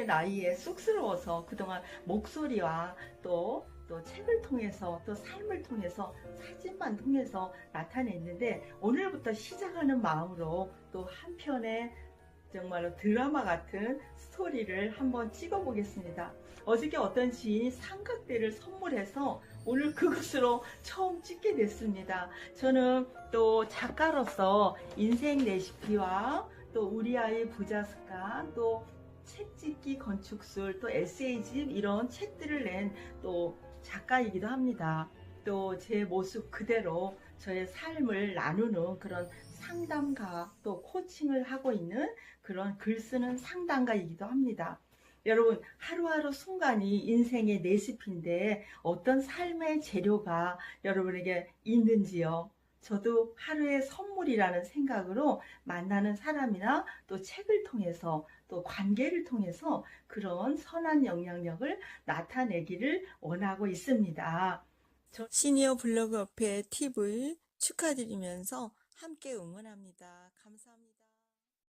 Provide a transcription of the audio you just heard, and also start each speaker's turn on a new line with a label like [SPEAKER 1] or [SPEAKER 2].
[SPEAKER 1] 나이에 쑥스러워서 그동안 목소리와 또, 또 책을 통해서 또 삶을 통해서 사진만 통해서 나타냈는데 오늘부터 시작하는 마음으로 또 한편의 정말로 드라마 같은 스토리를 한번 찍어보겠습니다. 어저께 어떤 지인이 삼각대를 선물해서 오늘 그것으로 처음 찍게 됐습니다. 저는 또 작가로서 인생 레시피와 또 우리 아이 부자 습관 또 책찍기 건축술 또 에세이집 이런 책들을 낸 또 작가이기도 합니다. 또 제 모습 그대로 저의 삶을 나누는 그런 상담가 또 코칭을 하고 있는 그런 글 쓰는 상담가이기도 합니다. 여러분 하루하루 순간이 인생의 레시피인데 어떤 삶의 재료가 여러분에게 있는지요? 저도 하루의 선물이라는 생각으로 만나는 사람이나 또 책을 통해서 또 관계를 통해서 그런 선한 영향력을 나타내기를 원하고 있습니다. 저 시니어 블로그 협회 팁을 축하드리면서 함께 응원합니다. 감사합니다.